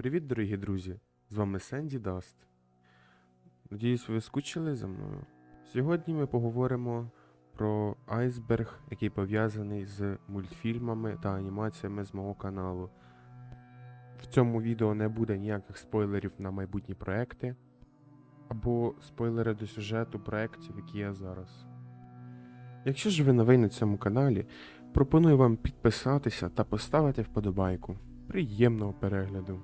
Привіт, дорогі друзі! З вами Сенді Даст. Надіюсь, ви скучили за мною. Сьогодні ми поговоримо про айсберг, який пов'язаний з мультфільмами та анімаціями з мого каналу. В цьому відео не буде ніяких спойлерів на майбутні проекти або спойлери до сюжету проєктів, які є зараз. Якщо ж ви новий на цьому каналі, пропоную вам підписатися та поставити вподобайку. Приємного перегляду!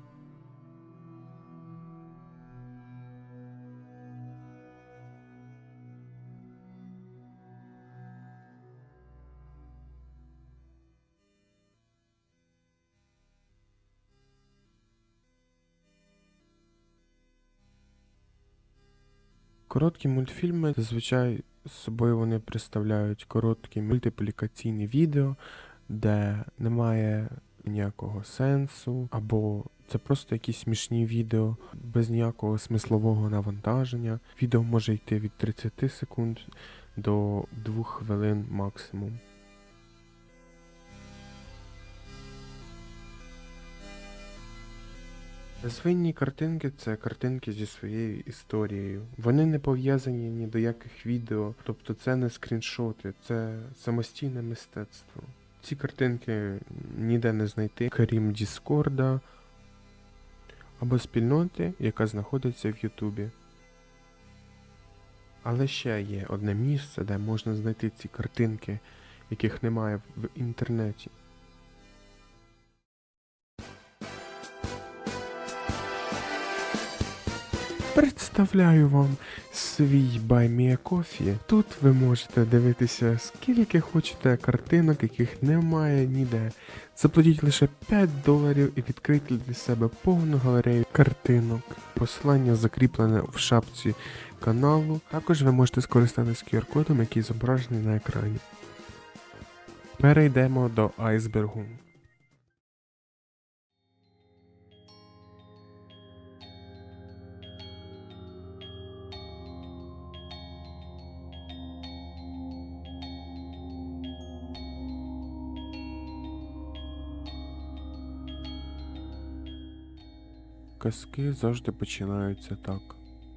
Короткі мультфільми зазвичай з собою вони представляють короткі мультиплікаційні відео, де немає ніякого сенсу, або це просто якісь смішні відео без ніякого смислового навантаження. Відео може йти від 30 секунд до 2 хвилин максимум. Свинні картинки це картинки зі своєю історією. Вони не пов'язані ні до яких відео, тобто це не скріншоти, це самостійне мистецтво. Ці картинки ніде не знайти, крім Діскорда або спільноти, яка знаходиться в Ютубі. Але ще є одне місце, де можна знайти ці картинки, яких немає в інтернеті. Представляю вам свій Баймія Кофі. Тут ви можете дивитися скільки хочете картинок, яких немає ніде. Заплатіть лише 5 доларів і відкрийте для себе повну галерею картинок. Посилання закріплене в шапці каналу. Також ви можете скористатися QR-кодом, який зображений на екрані. Перейдемо до айсбергу. Казки завжди починаються так.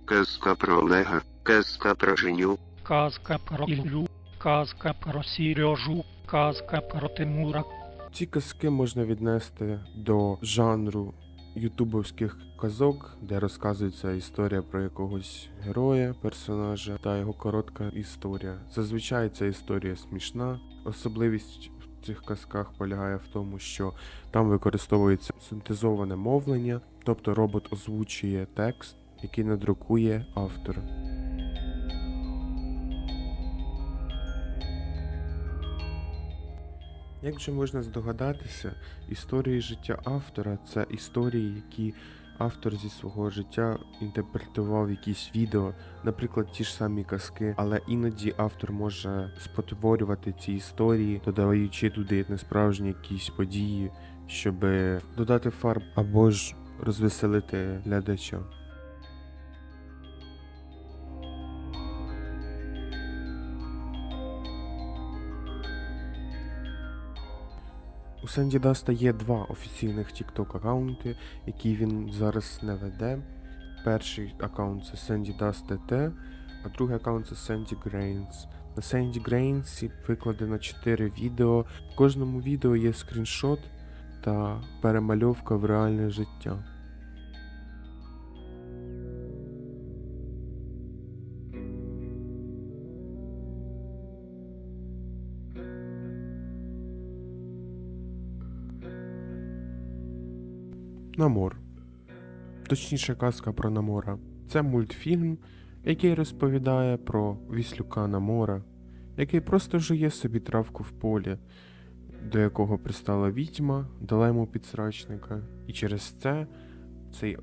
Казка про Олега, казка про Женю, Казка про Іллю, казка про Сережу, казка про Тимура, Ці казки можна віднести до жанру ютубовських казок, де розказується історія про якогось героя, персонажа та його коротка історія. Зазвичай ця історія смішна. Особливість в цих казках полягає в тому, що там використовується синтезоване мовлення, тобто робот озвучує текст, який надрукує автор. Як вже можна здогадатися, історії життя автора це історії, які автор зі свого життя інтерпретував якісь відео, наприклад, ті ж самі казки, але іноді автор може спотворювати ці історії, додаючи туди несправжні якісь події, щоб додати фарб або ж розвеселити глядача. У Сенді Даста є два офіційних TikTok аккаунти, які він зараз не веде. Перший аккаунт це Sandy Dust TT, а другий аккаунт це Sandy Grains. На Sandy Grains викладено 4 відео. В кожному відео є скріншот та перемальовка в реальне життя. Намор. Точніше казка про Намора. Це мультфільм, який розповідає про віслюка Намора, який просто жує собі травку в полі, до якого пристала відьма, дала йому підсрачника, і через це цей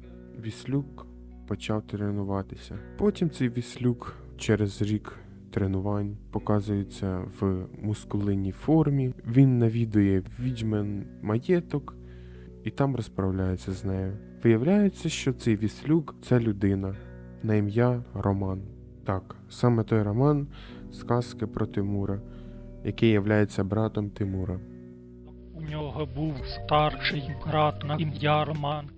віслюк почав тренуватися. Потім цей віслюк через рік тренувань показується в мускулинній формі. Він навідує відьмин маєток і там розправляється з нею. Виявляється, що цей віслюк це людина на ім'я Роман. Так, саме той Роман з казки про Тимура, який являється братом Тимура. У нього був старший брат на ім'я Роман.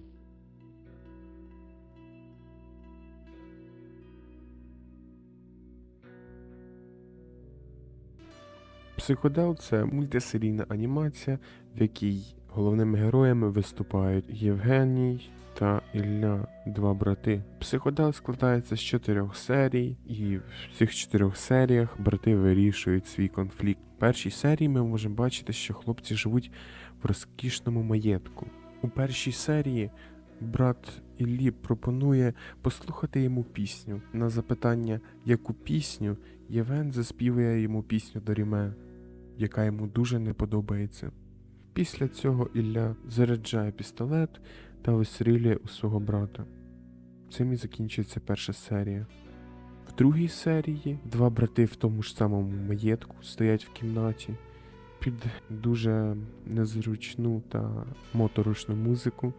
Психодел це мультисерійна анімація, в якій головними героями виступають Євгеній та Ілля, два брати. Психодел складається з чотирьох серій, і в цих чотирьох серіях брати вирішують свій конфлікт. В першій серії ми можемо бачити, що хлопці живуть в розкішному маєтку. У першій серії брат Іллі пропонує послухати йому пісню. На запитання, яку пісню, Євген заспівує йому пісню Доріме, яка йому дуже не подобається. Після цього Ілля заряджає пістолет та вистрілює у свого брата. Цим і закінчується перша серія. В другій серії два брати в тому ж самому маєтку стоять в кімнаті під дуже незручну та моторошну музику.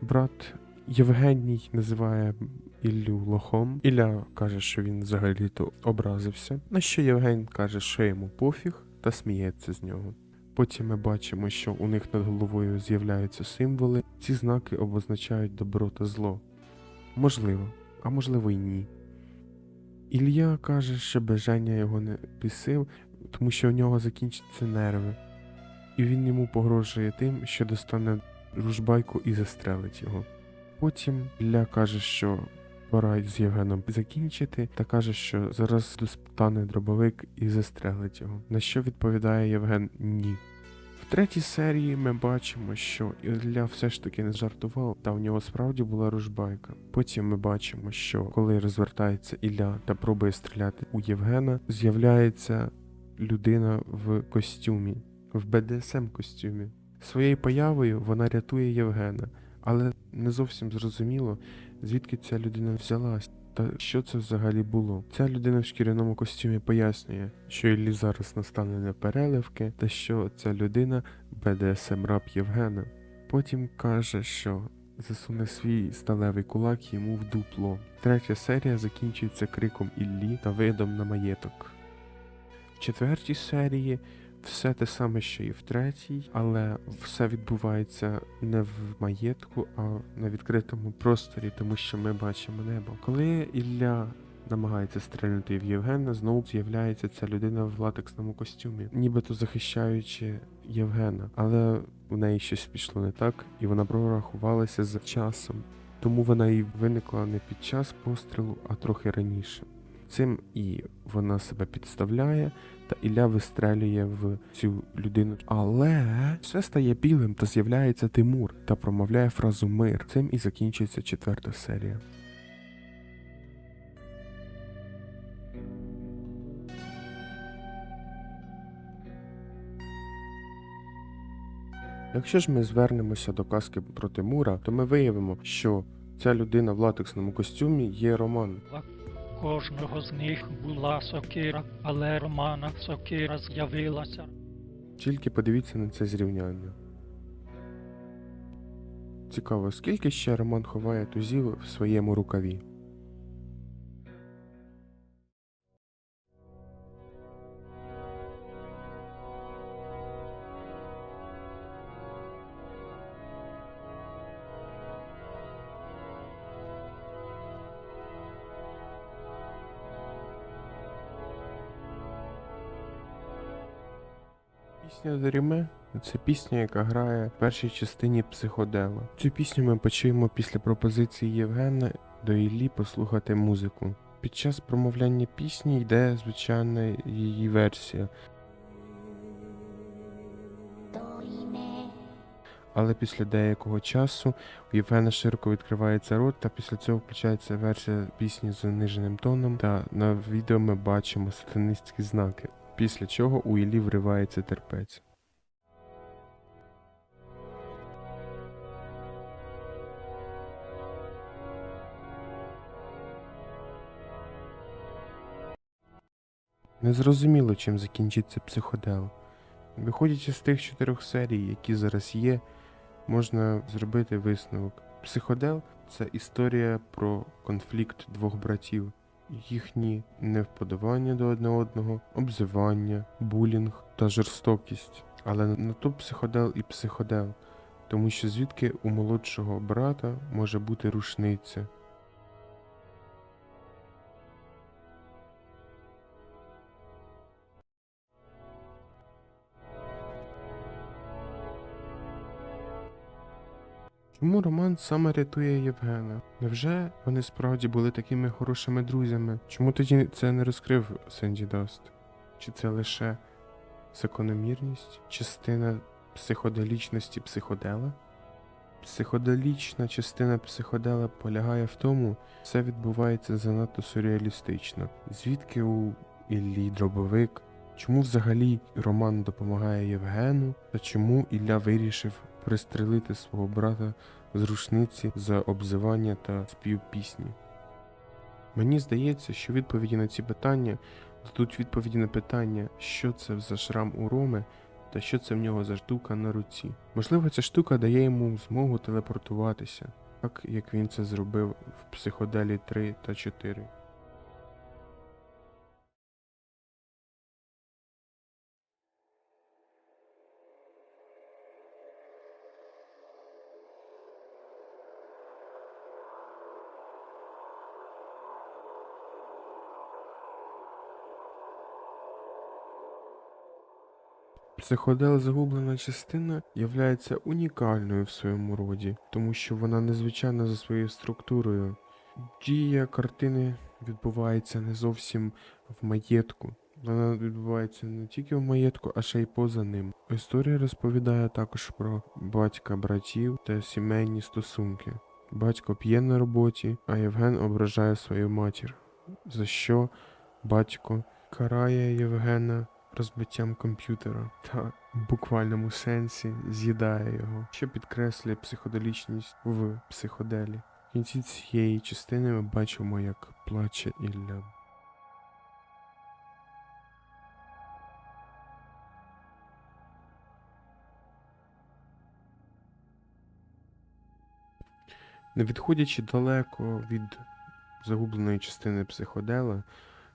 Брат Євгеній називає Іллю лохом. Ілля каже, що він взагалі-то образився. На що Євген каже, що йому пофіг, та сміється з нього. Потім ми бачимо, що у них над головою з'являються символи. Ці знаки обозначають добро та зло. Можливо, а можливо й ні. Ілля каже, що бажання його не пісив, тому що у нього закінчаться нерви, і він йому погрожує тим, що достане ружбайку і застрелить його. Потім Ілля каже, що пора з Євгеном закінчити, та каже, що зараз достане дробовик і застрелить його. На що відповідає Євген ні. В третій серії ми бачимо, що Ілля все ж таки не жартував, та в нього справді була ружбайка. Потім ми бачимо, що коли розвертається Ілля та пробує стріляти у Євгена, з'являється людина в костюмі, в БДСМ костюмі. Своєю появою вона рятує Євгена, але не зовсім зрозуміло, звідки ця людина взялась. Та що це взагалі було? Ця людина в шкіряному костюмі пояснює, що Іллі зараз настане на переливки, та що ця людина БДСМ раб Євгена. Потім каже, що засуне свій сталевий кулак йому в дупло. Третя серія закінчується криком Іллі та видом на маєток. В четвертій серії все те саме, що і в третій, але все відбувається не в маєтку, а на відкритому просторі, тому що ми бачимо небо. Коли Ілля намагається стрельнути в Євгена, знову з'являється ця людина в латексному костюмі, нібито захищаючи Євгена, але в неї щось пішло не так, і вона прорахувалася з часом. Тому вона і виникла не під час пострілу, а трохи раніше. Цим і вона себе підставляє, та Ілля вистрелює в цю людину. Але все стає білим та з'являється Тимур та промовляє фразу мир. Цим і закінчується четверта серія. Якщо ж ми звернемося до казки про Тимура, то ми виявимо, що ця людина в латексному костюмі є Роман. Кожного з них була сокира, але Романа сокира з'явилася. Тільки подивіться на це зрівняння. Цікаво, скільки ще Роман ховає тузів в своєму рукаві. Пісня Доріме це пісня, яка грає в першій частині психодела. Цю пісню ми почуємо після пропозиції Євгена до Іллі послухати музику. Під час промовляння пісні йде звичайна її версія, але після деякого часу у Євгена широко відкривається рот, та після цього включається версія пісні з заниженим тоном, та на відео ми бачимо сатанистські знаки. Після чого у Іллі вривається терпець. Незрозуміло, чим закінчиться психодел. Виходячи з тих чотирьох серій, які зараз є, можна зробити висновок. Психодел це історія про конфлікт двох братів, їхні невподобання до одне одного, обзивання, булінг та жорстокість. Але на то психодел і психодел, тому що звідки у молодшого брата може бути рушниця. Чому Роман саме рятує Євгена? Невже вони справді були такими хорошими друзями? Чому тоді це не розкрив Сенді Даст? Чи це лише закономірність, частина психоделічності психодела? Психоделічна частина психодела полягає в тому, все відбувається занадто сюрреалістично. Звідки у Іллі дробовик? Чому взагалі Роман допомагає Євгену? Та чому Ілля вирішив пристрелити свого брата з рушниці за обзивання та спів пісні? Мені здається, що відповіді на ці питання дадуть відповіді на питання, що це за шрам у Роми та що це в нього за штука на руці. Можливо, ця штука дає йому змогу телепортуватися, так як він це зробив в психоделі 3 та 4. Психодел загублена частина являється унікальною в своєму роді, тому що вона незвичайна за своєю структурою. Дія картини відбувається не зовсім в маєтку. Вона відбувається не тільки в маєтку, а ще й поза ним. Історія розповідає також про батька братів та сімейні стосунки. Батько п'є на роботі, а Євген ображає свою матір, за що батько карає Євгена розбиттям комп'ютера та в буквальному сенсі з'їдає його, що підкреслює психоделічність в психоделі. В кінці цієї частини ми бачимо, як плаче Ілля. Не відходячи далеко від загубленої частини психодела,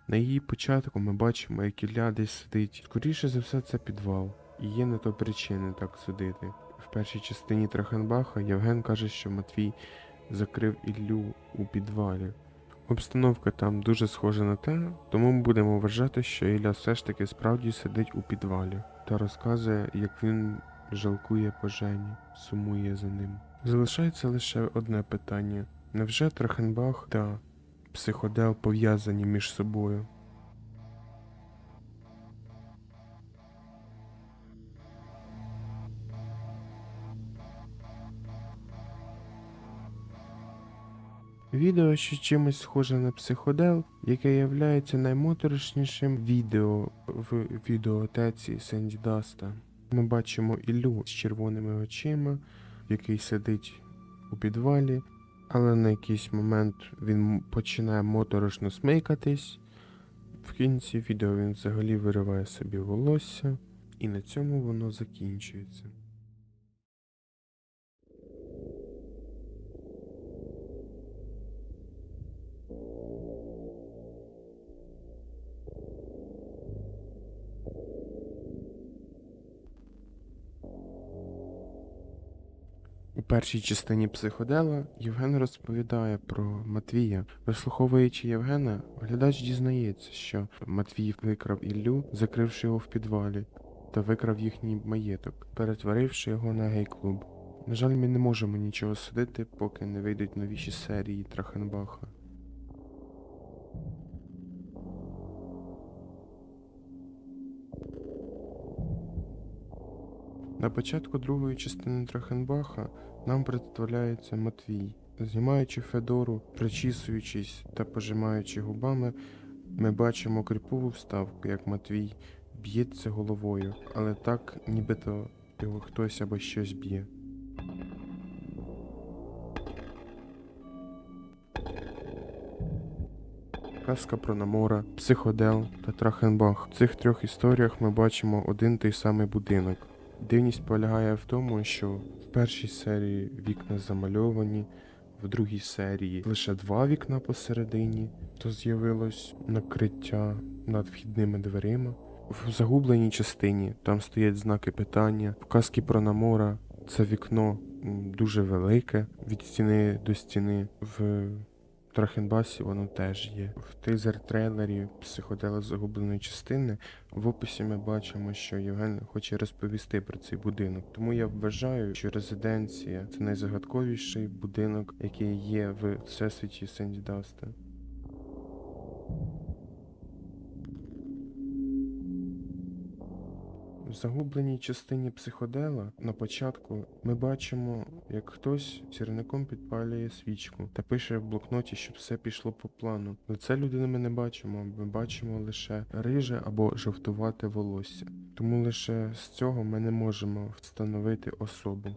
на її початку ми бачимо, як Ілля десь сидить. Скоріше за все, це підвал. І є на то причини так судити. В першій частині Трахенбаха Євген каже, що Матвій закрив Іллю у підвалі. Обстановка там дуже схожа на те, тому ми будемо вважати, що Ілля все ж таки справді сидить у підвалі та розказує, як він жалкує по Жені, сумує за ним. Залишається лише одне питання: невже Трахенбах та психодел пов'язані між собою? Відео ще чимось схоже на психодел, яке являється наймоторошнішим відео в відеотеці Сенді Даста. Ми бачимо Іллю з червоними очима, який сидить у підвалі, але на якийсь момент він починає моторошно смикатись. В кінці відео він взагалі вириває собі волосся, і на цьому воно закінчується. У першій частині психодела Євген розповідає про Матвія. Вислуховуючи Євгена, глядач дізнається, що Матвій викрав Іллю, закривши його в підвалі, та викрав їхній маєток, перетворивши його на гей-клуб. На жаль, ми не можемо нічого судити, поки не вийдуть новіші серії Трахенбаха. На початку другої частини Трахенбаха нам представляється Матвій. Знімаючи Федору, причісуючись та пожимаючи губами, ми бачимо кріпову вставку, як Матвій б'ється головою, але так, нібито його хтось або щось б'є. Казка про Намора, Психодел та Трахенбах. В цих трьох історіях ми бачимо один той самий будинок. Дивність полягає в тому, що в першій серії вікна замальовані, в другій серії лише два вікна посередині, то з'явилось накриття над вхідними дверима. В загубленій частині там стоять знаки питання. В казки про Намора це вікно дуже велике від стіни до стіни. В в Трахенбасі воно теж є. В тизер-трейлері психодела загубленої частини в описі ми бачимо, що Євген хоче розповісти про цей будинок. Тому я вважаю, що резиденція це найзагадковіший будинок, який є в всесвіті Сенді Даста. В загубленій частині психодела на початку ми бачимо, як хтось сірником підпалює свічку та пише в блокноті, щоб все пішло по плану. Лице людини ми не бачимо, ми бачимо лише риже або жовтувате волосся. Тому лише з цього ми не можемо встановити особу.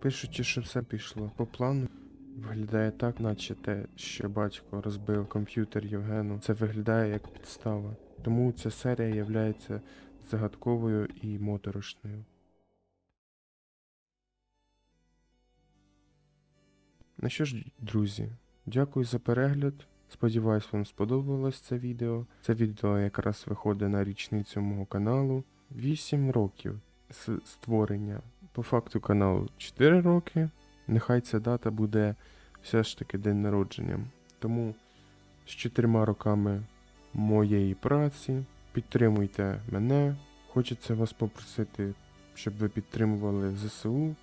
Пишучи, що все пішло по плану, виглядає так, наче те, що батько розбив комп'ютер Євгену. Це виглядає як підстава. Тому ця серія являється загадковою і моторошною. Ну що ж, друзі, дякую за перегляд. Сподіваюсь, вам сподобалось це відео. Це відео якраз виходить на річницю мого каналу. 8 років з створення. По факту каналу 4 роки. Нехай ця дата буде все ж таки день народження. Тому з чотирма роками моєї праці підтримуйте мене. Хочеться вас попросити, щоб ви підтримували ЗСУ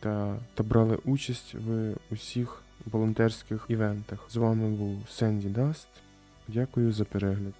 та, та брали участь в усіх волонтерських івентах. З вами був Сенді Даст. Дякую за перегляд.